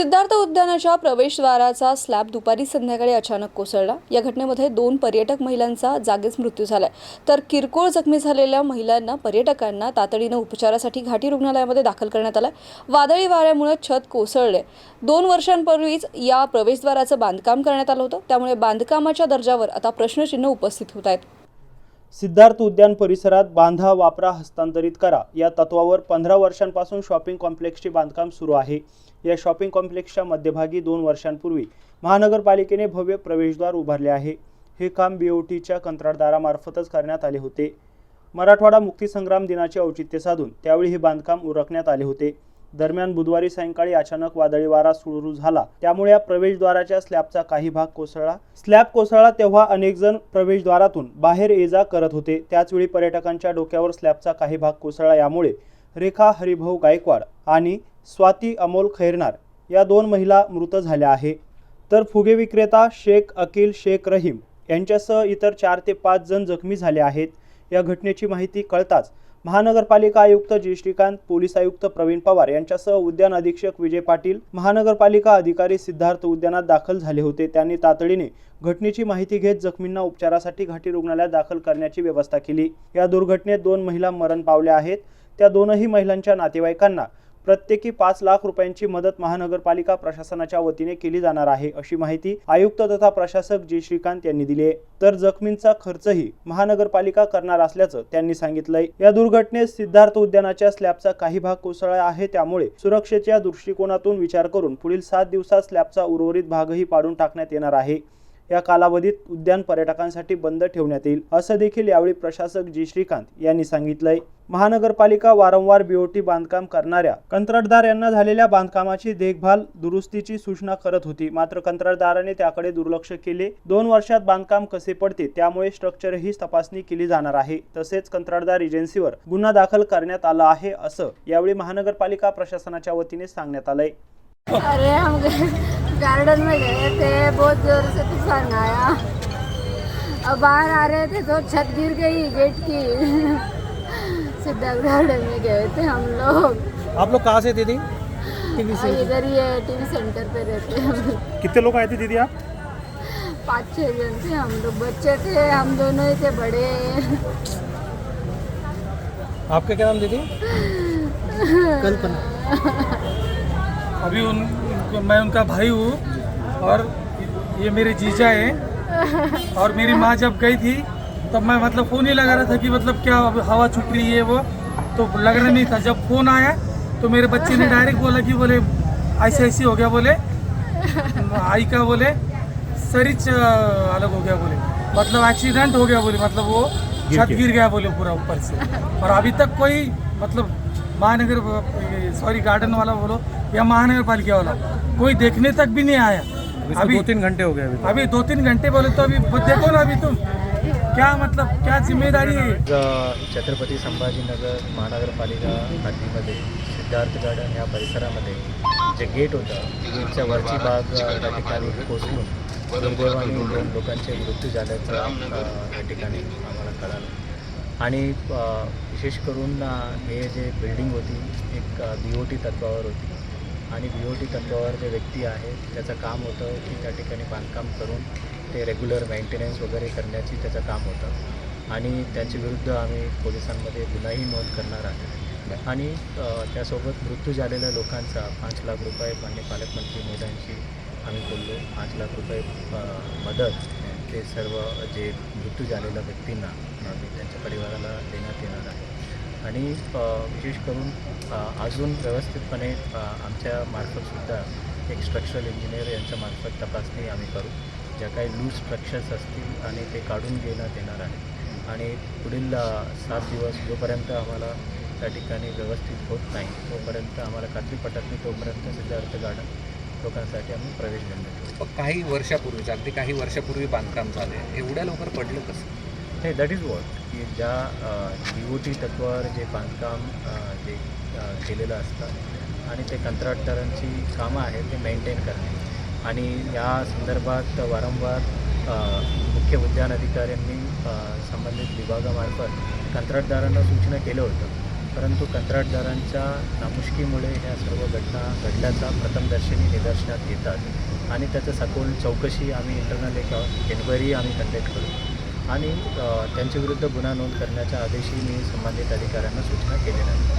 सिद्धार्थ उद्यानाच्या प्रवेशद्वाराचा स्लॅब दुपारी संध्याकाळी अचानक कोसळला. या घटनेमध्ये दोन पर्यटक महिलांचा जागीच मृत्यू झालाय. तर किरकोळ जखमी झालेल्या महिलांना पर्यटकांना तातडीनं उपचारासाठी घाटी रुग्णालयामध्ये दाखल करण्यात आलंय. वादळी वाऱ्यामुळे छत कोसळले. दोन वर्षांपूर्वीच या प्रवेशद्वाराचं बांधकाम करण्यात आलं होतं. त्यामुळे बांधकामाच्या दर्जावर आता प्रश्नचिन्ह उपस्थित होत आहेत. सिद्धार्थ उद्यान परिसरात बांधा वापरा हस्तांतरित करा. या तत्वावर पंधरा वर्षांपासून शॉपिंग कॉम्प्लेक्सचे बांधकाम सुरू आहे. या शॉपिंग कॉम्प्लेक्सच्या मध्यभागी दोन वर्षांपूर्वी महानगरपालिकेने भव्य प्रवेशद्वार उभारले आहे. हे काम बीओटीच्या कंत्राटदारामार्फतच करण्यात आले होते. मराठवाडा मुक्तीसंग्राम दिनाचे औचित्य साधून त्यावेळी हे बांधकाम उरकण्यात आले होते. दरम्यान बुधवारी सायंकाळी अचानक वादळी वारा सुरू झाला. त्यामुळे या प्रवेशद्वाराच्या स्लॅबचा काही भाग कोसळला. स्लॅब कोसळला तेव्हा अनेक जण प्रवेशद्वारातून बाहेर ये जा करत होते. त्याचवेळी पर्यटकांच्या डोक्यावर स्लॅबचा काही भाग कोसळला. यामुळे रेखा हरिभाऊ गायकवाड आणि स्वाती अमोल खैरनार या दोन महिला मृत झाल्या आहे. तर फुगे विक्रेता शेख अकील शेख रहीम यांच्यासह इतर चार ते पाच जण जखमी झाले आहेत. या घटनेची माहिती कळताच महानगरपालिका आयुक्त जी. श्रीकांत पोलीस आयुक्त प्रवीण पवार यांच्यासह उद्यान अधीक्षक विजय पाटील महानगरपालिका अधिकारी सिद्धार्थ उद्यानात दाखल झाले होते. त्यांनी तातडीने घटनेची माहिती घेत जखमींना उपचारासाठी घाटी रुग्णालयात दाखल करण्याची व्यवस्था केली. या दुर्घटनेत दोन महिला मरण पावल्या आहेत. त्या दोनही महिलांच्या नातेवाईकांना प्रत्येकी पाच लाख रुपयांची मदत महानगरपालिका प्रशासनाच्या वतीने केली जाणार आहे अशी माहिती आयुक्त तथा प्रशासक जी. श्रीकांत यांनी दिली आहे. तर जखमींचा खर्चही महानगरपालिका करणार असल्याचं त्यांनी सांगितलंय. या दुर्घटनेत सिद्धार्थ उद्यानाच्या स्लॅबचा काही भाग कोसळला आहे त्यामुळे सुरक्षेच्या दृष्टिकोनातून विचार करून पुढील सात दिवसात स्लॅबचा उर्वरित भागही पाडून टाकण्यात येणार आहे. या कालावधीत उद्यान पर्यटकांसाठी बंद ठेवण्यात येईल असं देखील यावेळी प्रशासक जी. श्रीकांत यांनी सांगितलंय. महानगरपालिका वारंवार बीओटी बांधकाम करणाऱ्या कंत्राटदार यांना झालेल्या बांधकामाची देखभाल दुरुस्तीची सूचना करत होती. मात्र कंत्राटदाराने त्याकडे दुर्लक्ष केले. दोन वर्षात बांधकाम कसे पडते त्यामुळे स्ट्रक्चरही तपासणी केली जाणार आहे. तसेच कंत्राटदार एजन्सीवर गुन्हा दाखल करण्यात आला आहे असं यावेळी महानगरपालिका प्रशासनाच्या वतीने सांगण्यात आलंय. गार्डन में गए थे बहुत ज़ोर से तूफ़ान आया। अब बाहर आ रहे थे तो छत गिर गई गेट की। सिद्धार्थ गार्डन में गए थे हम लोग। आप लोग कहाँ से थे दीदी? और इधर ही है टीवी सेंटर पे रहते हैं कितने लोग आए थे दीदी आप? पाँच छः जन थे हम लोग बच्चे थे हम दोनों ही थे बड़े। आपका क्या नाम दीदी? कल्पना। अभी उन मैं उनका भाई हूँ और ये मेरे जीजा हैं। और मेरी माँ जब गई थी तब मैं मतलब फ़ोन ही लगा रहा था कि मतलब क्या अब हवा छुट रही है वो। तो लग रहा नहीं था। जब फ़ोन आया तो मेरे बच्चे ने डायरेक्ट बोला कि बोले ऐसे ऐसे हो गया बोले। आई का बोले सरिच अलग हो गया बोले। मतलब एक्सीडेंट हो गया बोले मतलब वो छत गिर गया बोले पूरा ऊपर से। और अभी तक कोई मतलब महानगर सॉरी गार्डन वाला बोलो या महानगर पालिका वाला कोई देखने तक भी नहीं आया. अभी दो तीन घंटे हो गए अभी अभी दो तीन घंटे बोले तो अभी देखो ना अभी तुम। क्या मतलब क्या जिम्मेदारी है आज छत्रपती संभाजीनगर महानगरपालिका हद्दीमध्ये सिद्धार्थ गार्डन या परिसरामध्ये जे गेट होतं गेटच्या वरची भाग त्या ठिकाणी कोसळून दुर्दैवाने दोन लोकांचे मृत्यू झाल्याचं या ठिकाणी आम्हाला कळालं. आणि विशेष करून हे जे बिल्डिंग होती एक बी ओ टी तत्वावर होती. आणि बी ओ टी तत्वावर जे व्यक्ती आहेत त्याचं काम होतं की त्या ठिकाणी बांधकाम करून ते रेग्युलर मेंटेनन्स वगैरे करण्याची त्याचं काम होतं. आणि त्याच्या विरुद्ध आम्ही पोलिसांमध्ये गुन्हाही नोंद करणार आहे. आणि त्यासोबत मृत्यू झालेल्या लोकांचा पाच लाख रुपये मान्य पालकमंत्री मोदयांशी आम्ही बोललो. पाच लाख रुपये मदत ते सर्व जे मृत्यू झालेल्या व्यक्तींना आम्ही त्यांच्या परिवाराला देण्यात येणार आहे. आणि विशेष करून अजून व्यवस्थितपणे आमच्या मार्फतसुद्धा एक स्ट्रक्चरल इंजिनियर यांच्या मार्फत तपासणी आम्ही करू. ज्या काही लूज स्ट्रक्चर्स असतील आणि ते काढून घेण्यात येणार आहे. आणि पुढील सात दिवस जोपर्यंत आम्हाला त्या ठिकाणी व्यवस्थित होत नाही तोपर्यंत आम्हाला खात्री पटत नाही तोपर्यंत सिद्धार्थ गार्डन लोकांसाठी आम्ही प्रवेश बंद काही वर्षापूर्वीच अगदी काही वर्षापूर्वी बांधकाम झाले एवढ्या लवकर पडलं कसं? नाही दॅट इज वॉट की ज्या डी ओ टी तत्वावर जे बांधकाम जे केलेलं असतं आणि ते कंत्राटदारांची कामं आहेत ते मेंटेन करणे आणि या संदर्भात वारंवार मुख्य उद्यान अधिकाऱ्यांनी संबंधित विभागामार्फत कंत्राटदारांना सूचना केलं होतं परंतु कंत्राटदारांच्या नामुष्कीमुळे ह्या सर्व घटना घडल्याचा प्रथमदर्शनी निदर्शनात येतात आणि त्याचं सखोल चौकशी आम्ही इंटरनल एक एन्क्वायरी आम्ही कंडक्ट करू आणि त्यांच्याविरुद्ध गुन्हा नोंद करण्याच्या आदेशही मी संबंधित अधिकाऱ्यांना सूचना केलेल्या आहेत.